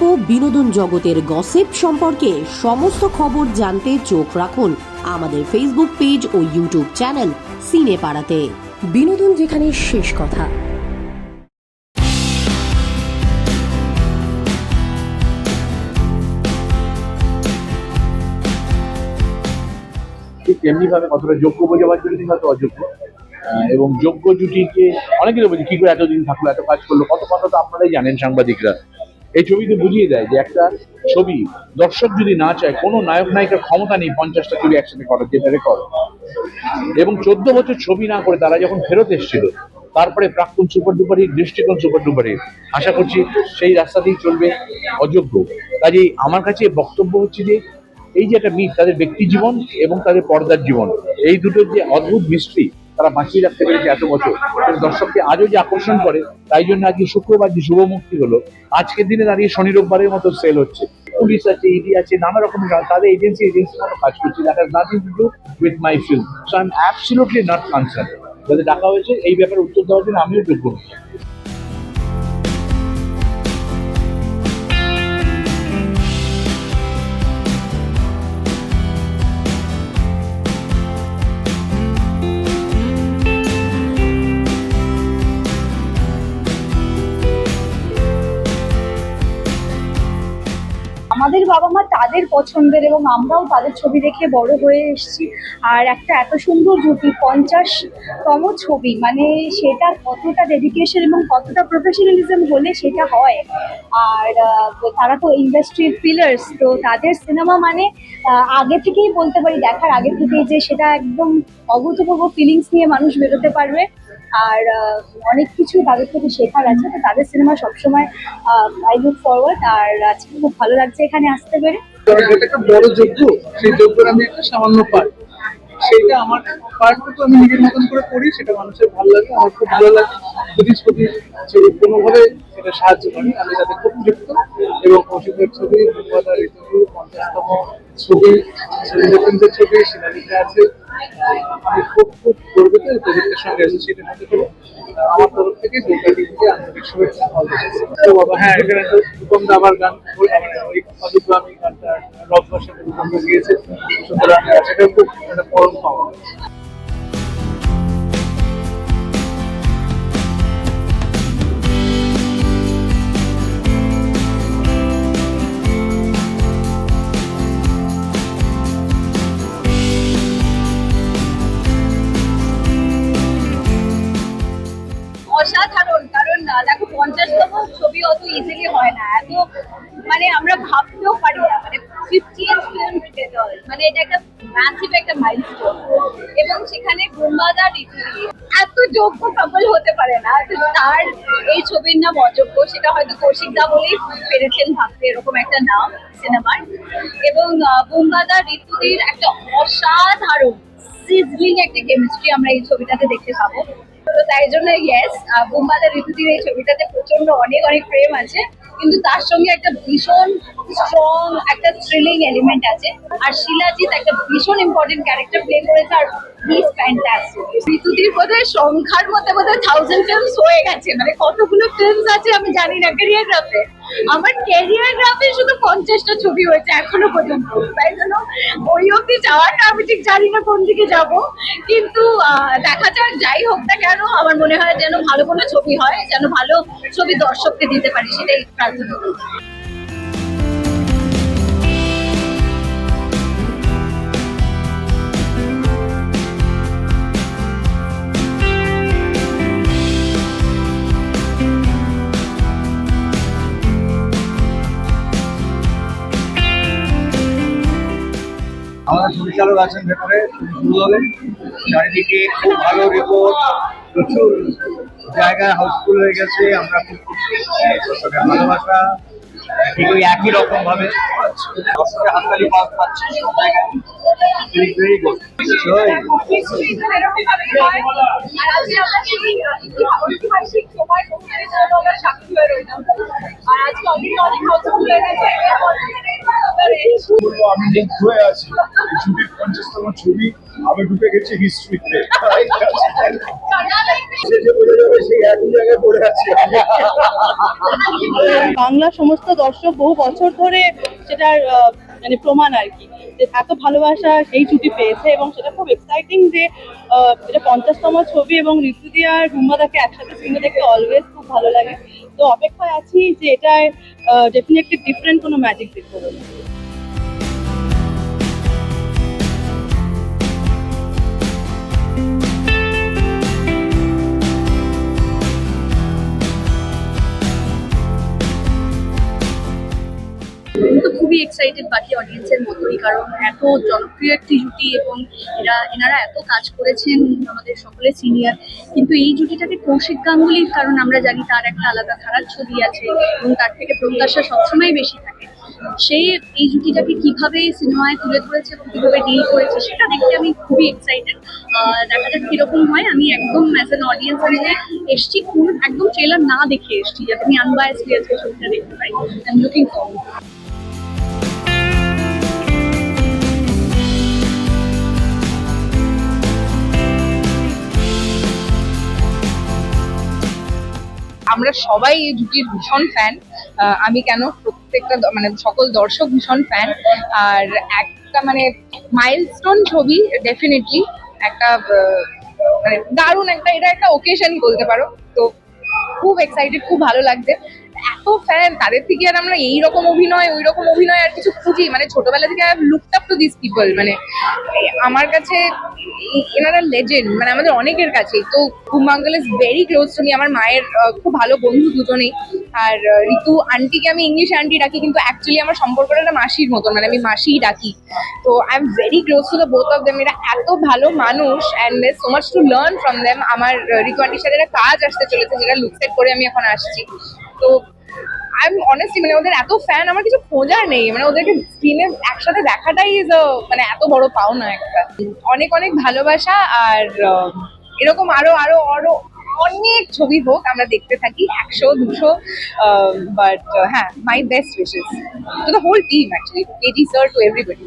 গল্প বিনোদন জগতের গসিপ সম্পর্কে সমস্ত খবর জানতে চোখ রাখুন আমাদের ফেসবুক পেজ ও ইউটিউব চ্যানেল সিনে পাড়াতে বিনোদন যেখানে শেষ কথা। ঠিক তেমনি ভাবে কতটা যোগ্য বোঝাবার জন্য হয়তো অযোগ্য। এবং যোগ্য জুটিকে অনেকে বলছে কি করে এতদিন থাকল, এত কাজ করল, কত কথা তো আপনারাই জানেন সাংবাদিকরা। এই ছবিতে বুঝিয়ে দেয় যে একটা ছবি, দর্শক যদি না চায়, কোনো নায়ক নায়িকার ক্ষমতা নেই পঞ্চাশটা ছবি একসাথে করার যেটা রেকর্ড এবং চোদ্দ বছর ছবি না করে তারা যখন ফেরত এসেছিল, তারপরে প্রাক্তন সুপার ডুপার, দৃষ্টিকোণ সুপার ডুপার, আশা করছি সেই রাস্তাতেই চলবে অযোগ্য। কাজেই আমার কাছে বক্তব্য হচ্ছে যে, এই যে একটা মিথ, তাদের ব্যক্তি জীবন এবং তাদের পর্দার জীবন, এই দুটোর যে অদ্ভুত মিস্ট্রি তারা বাঁচিয়ে রাখতে পেরেছে এত বছর। দর্শককে আজও যে আকর্ষণ করে, তাই জন্য আজকে শুক্রবার যে শুভ মুক্তি হলো, আজকের দিনে দাঁড়িয়ে শনি রোববারের মতো সেল হচ্ছে। পুলিশ আছে ইডি আছে, নানা রকম তাদের এজেন্সি এজেন্সি মতো কাজ করছে। That has nothing to do with my film so I am absolutely not concern যাদের ডাকা হয়েছে, এই ব্যাপারে উত্তর দেওয়ার জন্য আমিও যোগ্য বাবা মা তাদের পছন্দের এবং আমরাও তাদের ছবি দেখে বড় হয়ে এসেছি। আর একটা এত সুন্দর জুটি, পঞ্চাশতম ছবি মানে সেটা কতটা ডেডিকেশন এবং কতটা প্রফেশনালিজম হলে সেটা হয়। আর তারা তো ইন্ডাস্ট্রির পিলার্স তো তাদের সিনেমা মানে আগে থেকেই বলতে পারি, দেখার আগে থেকেই যে সেটা একদম অভূতপূর্ব ফিলিংস নিয়ে মানুষ বেরোতে পারবে। আর অনেক কিছু তাদের থেকে শেখার আছে, তো তাদের সিনেমা সবসময় আই লুক ফরওয়ার্ড আর আজকে খুব ভালো লাগছে এখানে আসতে পেরে। এটা একটা বড় যজ্ঞ, সেই যজ্ঞের আমি একটা সামান্য পার্ট সেইটা আমার পার্টটুকু আমি নিজের মতন করে করি, সেটা মানুষের ভালো লাগে, আমার খুব ভালো লাগে। যদি ছবি ছবি কোনোভাবে সেটা সাহায্য করি, আমি তাদের খুব যুক্ত। এবং কৌশিকের ছবি কথা ঋতু পঞ্চাশতম ছবি সুন্দর ছবি শিলালিতে আছে। আমি খুব খুব গর্বিত তো প্রজেক্টের সঙ্গে অ্যাসোসিয়েটেড হতে পেরে আমার তরফ থেকে দুর্গা টিভিকে আন্তরিক শুভেচ্ছা বাবা হ্যাঁ এখানে তো রূপম দাবার গান মানে ওই অযোগ্য আমি গানটা রববার সাথে রূপম গিয়েছে। সুতরাং সেটা খুব একটা পরম পাওয়া পঞ্চাশতম ছবি অত ইজিলি হয় না। এত মানে আমরা ভাবতেও পারি না। মানে ফিফটিয়েন্থ মানে এটা একটা ম্যাসিভ একটা মাইলস্টোন এবং সেখানে বোম্বাদা ঋতুদি এত যোগ্য কাপল হতে পারে না। তার এই ছবির নাম অযোগ্য। সেটা হয়তো কৌশিক দা বলেই পেরেছেন ভাবতে এরকম একটা নাম সিনেমার এবং বোম্বাদা ঋতুদির একটা অসাধারণ সিজলিং একটা কেমিস্ট্রি আমরা এই ছবিটাতে দেখতে পাবো। তো তাই জন্য ইয়েস বোম্বাদা ঋতুদির এই ছবিটাতে প্রচণ্ড অনেক অনেক প্রেম আছে। কিন্তু তার সঙ্গে একটা ভীষণ স্ট্রং একটা থ্রিলিং এলিমেন্ট আছে। আর শিলাজিৎ একটা ভীষণ ইম্পর্টেন্ট ক্যারেক্টার প্লে করেছে, আর হিজ ফ্যান্টাস্টিক ঋতুদির বোধহয় সংখ্যার মধ্যে বোধহয় থাউজেন্ড ফিল্মস হয়ে গেছে। মানে কতগুলো ফিল্মস আছে আমি জানি না ক্যারিয়ার আমার ক্যারিয়ার গ্রাফে শুধু পঞ্চাশটা ছবি হয়েছে এখনও পর্যন্ত। তাই জন্য ওই অব্দি যাওয়াটা আমি ঠিক জানি না কোন দিকে যাব। কিন্তু দেখা যাক, যাই হোক না কেন, আমার মনে হয় যেন ভালো কোনো ছবি হয়, যেন ভালো ছবি দর্শককে দিতে পারি, সেটাই প্রার্থনা পরিচালক আছেন ভেতরে শুরু চারিদিকে খুব ভালো রিপোর্ট প্রচুর জায়গা হাউসফুল হয়ে গেছে। আমরা খুব দর্শকের ভালোবাসা ওই একই রকম ভাবে দর্শকের হাততালি পাচ্ছি সব জায়গায়। আর আজকে অনেক অনেক নতুন হয়ে গেছে। আমি মুগ্ধ হয়ে আছি ছবি পঞ্চাশতম ছবি, আমি ঢুকে গেছি হিস্ট্রিতে বাংলা সমস্ত দর্শক বহু বছর ধরে সেটার মানে প্রমাণ আর কি। যে এত ভালোবাসা সেই ছুটি পেয়েছে এবং সেটা খুব এক্সাইটিং যে এটা পঞ্চাশতম ছবি এবং ঋতুদি আর রুম্বাদাকে একসাথে সিনেমা দেখতে অলওয়েজ খুব ভালো লাগে। তো অপেক্ষায় আছি যে এটায় ডেফিনেটলি ডিফারেন্ট কোনো ম্যাজিক দেখতে পাবো এক্সাইটেড বাকি অডিয়েন্সের মতোই, কারণ এত জনপ্রিয় একটি জুটি এবং এরা, এনারা এত কাজ করেছেন আমাদের সকলের সিনিয়র কিন্তু এই জুটিটাকে কৌশিক গাঙ্গুলির কারণ আমরা জানি, তার একটা আলাদা ধারার ছবি আছে এবং তার থেকে প্রত্যাশা সবসময় বেশি থাকে। সেই এই জুটিটাকে কীভাবে সিনেমায় তুলে ধরেছে এবং কীভাবে ডিল করেছে, সেটা দেখতে আমি খুবই এক্সাইটেড দেখা যাক কীরকম হয়। আমি একদম অ্যাজ অ্যান অডিয়েন্স হিসেবে এসছি একদম ট্রেলার না দেখে এসছি, যাতে আমি আনবায়াসলি আজকে ছবিটা দেখতে পাই। আই এম লুকিং ফরওয়ার্ড আমরা সবাই এই জুটির ভীষণ ফ্যান আমি কেন প্রত্যেকটা মানে সকল দর্শক ভীষণ ফ্যান আর একটা মানে মাইলস্টোন ছবি ডেফিনেটলি একটা মানে দারুণ একটা, এটা একটা ওকেশন বলতে পারো। তো খুব এক্সাইটেড খুব ভালো লাগছে। ফ্যান তাদের থেকে আর আমরা এই রকম অভিনয় ওই রকম অভিনয় আর কিছু খুঁজি। মানে ছোটবেলা থেকে I up to this people মানে আমার কাছে এনারা লেজেন্ড মানে আমাদের অনেকের কাছেই। তো কুমাঙ্গল is very close to me আমার মায়ের খুব ভালো বন্ধু দুজনেই। আর ঋতু আন্টিকে আমি ইংলিশ আন্টি ডাকি, কিন্তু অ্যাকচুয়ালি আমার সম্পর্কটা একটা মাসির মতন মানে আমি মাসিই ডাকি। তো I am very close to the both of them এরা এত ভালো মানুষ and they so much to learn from them আমার ঋতু আন্টির সাথে একটা কাজ আসতে চলেছে, যেটা লুকসেট করে আমি এখন আসছি। তো আই এম অনেস্টলি মানে ওদের এত ফ্যান আমার কিছু খোঁজার নেই। মানে ওদেরকে স্ক্রিনে একসাথে দেখাটাই ইজ মানে এত বড় পাওনা একটা। অনেক অনেক ভালোবাসা আর আহ, এরকম আরও আরও আরও অনেক ছবি হোক আমরা দেখতে থাকি একশো দুশো বাট হ্যাঁ my best wishes to the whole team actually KG sir to everybody